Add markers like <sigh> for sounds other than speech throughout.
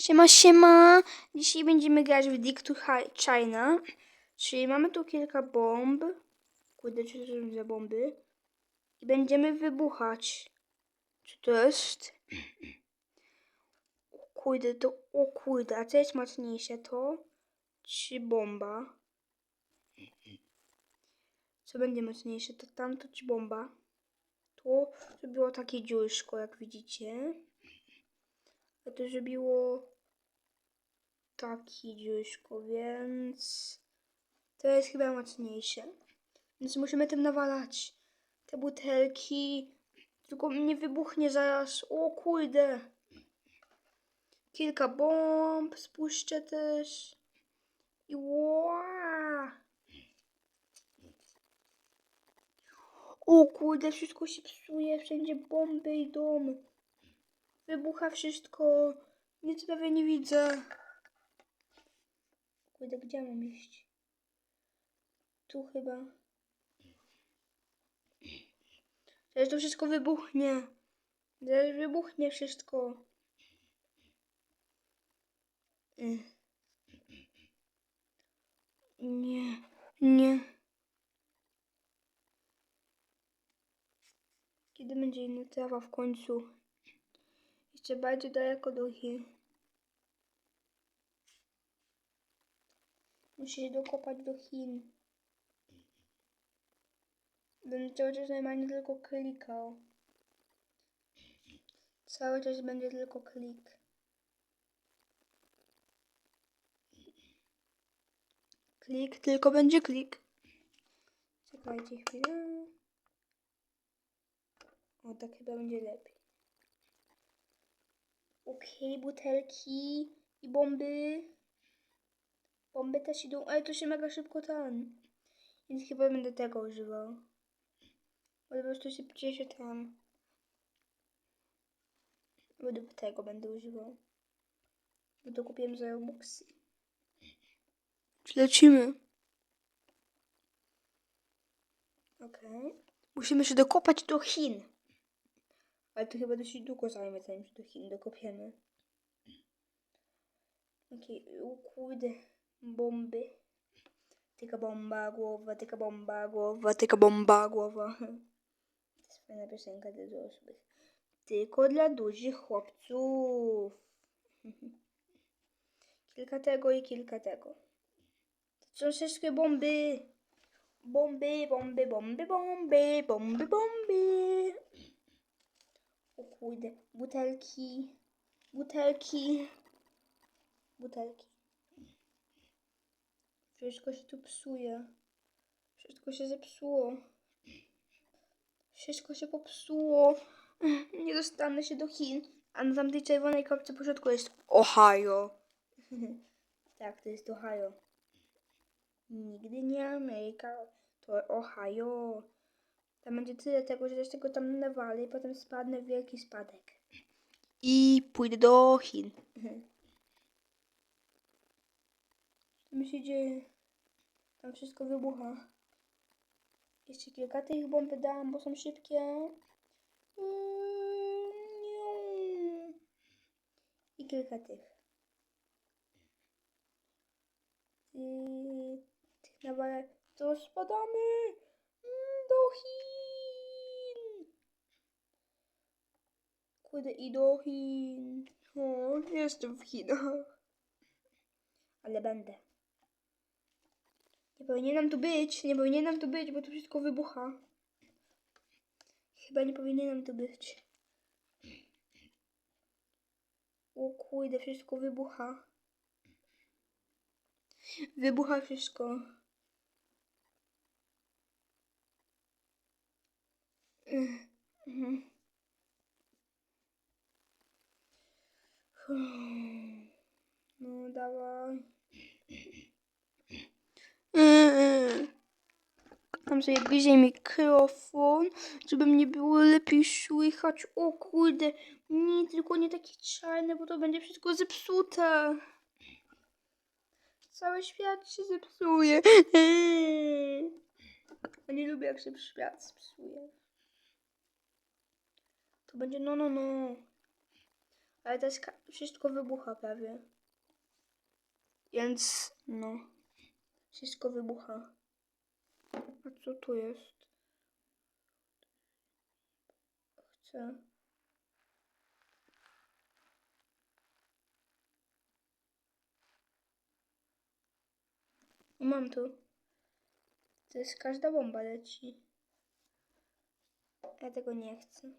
Siema, siema! Dzisiaj będziemy grać w Dick to Hi- China. Czyli mamy tu kilka bomb. Kurde, co to za bomby? I będziemy wybuchać. Co to jest? O kurde, to... O kurde, a co jest mocniejsze? To? Czy bomba? Co będzie mocniejsze? To tamto czy bomba? To zrobiło takie dziurszko, jak widzicie. A to zrobiło takie dziurszko, więc to jest chyba mocniejsze. Więc musimy tym nawalać te butelki. Tylko nie wybuchnie zaraz. O kurde. Kilka bomb spuszczę też. I ła! O kurde, wszystko się psuje, wszędzie bomby idą. Wybucha wszystko. Nic prawie nie widzę. Kurde, gdzie mam iść? Tu chyba. Zaraz to wszystko wybuchnie. Zaraz wybuchnie wszystko. Ech. Nie, nie. Kiedy będzie inna trawa w końcu? Jeszcze bardzo daleko do Chin. Muszę dokopać do Chin. Będę cały czas normalnie tylko klikał. Cały czas będzie tylko klik. Klik, tylko będzie klik. Czekajcie chwilę. O, tak chyba będzie lepiej. Okej, butelki i bomby. Bomby też idą, ale to się mega szybko tam. Więc chyba będę tego używał. Bo po prostu się cieszę tam. Będę tego będę używał. Bo to kupiłem za Robuxy. Lecimy. Okej. Musimy się dokopać do Chin. Ale to chyba dosyć długo zajmie, zanim się do Chin dokopiemy. Okej, okay. Bomby. Tyka bomba, głowa, tyka bomba, głowa, tyka bomba, głowa. <laughs> To jest fajna piosenka dla dorosłych. Tylko dla dużych chłopców. <laughs> Kilka tego i kilka tego. To są wszystkie bomby. Bomby, bomby, bomby, bomby, bomby, bomby. O kurde, butelki, butelki, butelki. Wszystko się tu psuje. Wszystko się zepsuło. Wszystko się popsuło. Nie dostanę się do Chin. A na tamtej czerwonej kropce po środku jest Ohio. <laughs> tak, to jest Ohio. Nigdy nie Ameryka, to Ohio. Tam będzie tyle tego, że też tego tam nawalę i potem spadnę w wielki spadek. I pójdę do Chin. Co mi się dzieje? Tam wszystko wybucha. Jeszcze kilka tych bomb dam, bo są szybkie. I kilka tych. Ty- Tych nawalę. To spadamy Mm, do Chin. Kurde, i do Chin. O, jestem w Chinach. Ale będę. Nie powinienem tu być, nie powinienem tu być, bo tu wszystko wybucha. Chyba nie powinienem tu być. O kurde, wszystko wybucha. Wybucha wszystko. Ech, mhm. No dawaj. Tam sobie bliżej mikrofon, żeby mnie było lepiej słychać. O kurde, nie, tylko nie takie czarne, bo to będzie wszystko zepsute. Cały świat się zepsuje. <laughs> Ja nie lubię, jak się świat psuje. To będzie no, no, no. Ale to jest ka- wszystko wybucha prawie. Więc no. Wszystko wybucha. A co tu jest? Chcę. Mam tu. To jest każda bomba leci. Ja tego nie chcę.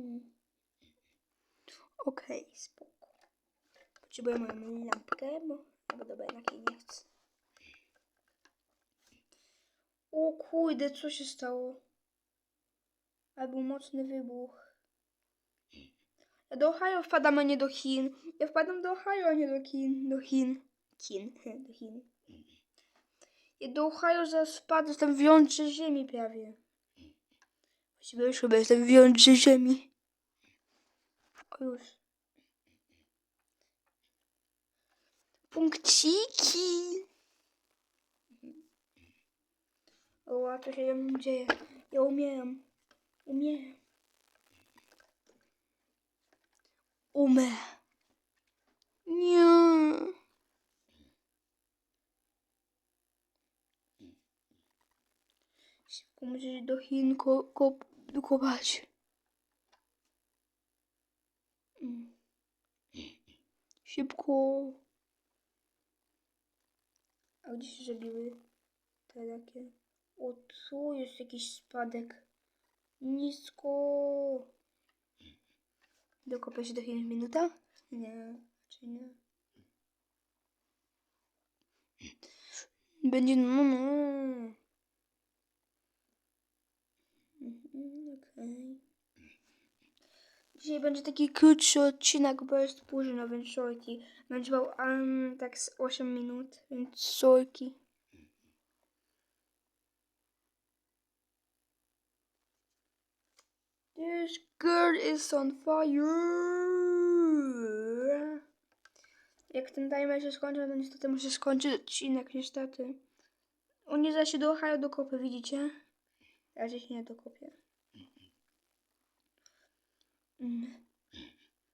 Hmm. Okej, spoko. Potrzebuję moją lampkę, bo... Bo dobra, jednak jej nie chcę. O kurde, co się stało? Ale był mocny wybuch. Ja do Ohio wpadam, a nie do Chin. Ja wpadam do Ohio, a nie do Chin. Do Chin. Chin. <laughs> Do Chin. Ja do Ohio zaraz wpadł, jestem w jądrze ziemi prawie. Właściwie już chyba jestem w jądrze ziemi. O już. Punkciki. O, a co się ze mną dzieje? Ja umieram. Umieram. Umę. Nie. Szybko musisz do Chin ko, ko, dokopać. Mm. Szybko. A gdzie się zrobiły te takie? O, tu jest jakiś spadek. Nisko. Dokopię się do Chin w minutę? Nie, czy nie? Będzie no, no. Mhm, Okej. Dzisiaj będzie taki krótszy odcinek, bo jest późno, więc sorki. Będzie miał um, tak z 8 minut, więc sorki. This girl is on fire. Jak ten timer się skończy, to niestety muszę skończyć odcinek, niestety. O nie da się do Ohio dokopy, widzicie? Raczej się nie dokopię. Mm.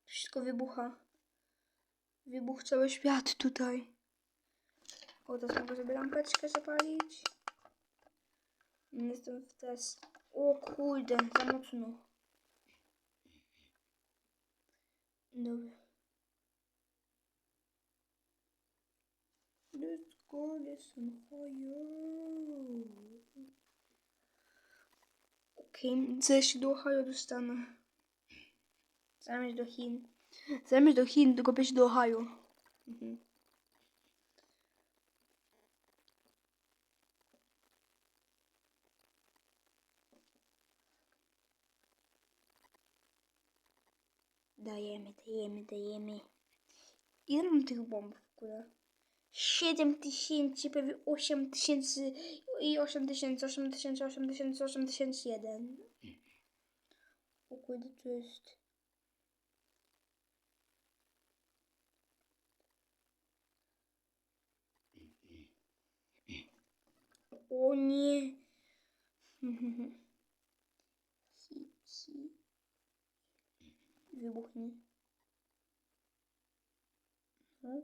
Wszystko wybucha. Wybuch cały świat tutaj. O, teraz mogę sobie lampeczkę zapalić. Jestem w test. O kurde, za mocno. Dobra. Let's go, let's on fire. Okej, okay. się do Ohio Zamiast do Chin. Zamiast do Chin, tylko się do Ohio. Mhm. Dajemy, dajemy, dajemy. Ile mam tych bomb w ogóle? 7 tysięcy, prawie 8 tysięcy i 8 tysięcy, 8 tysięcy, 8 tysięcy, 8 tysięcy jeden. O kurde, tu jest... O nie. Wybuchnij. No.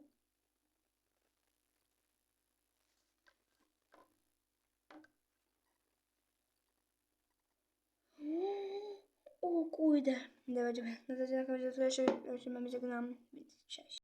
O kurde. Dobra, dobra. No to na to się, się mamy żegnam. Cześć.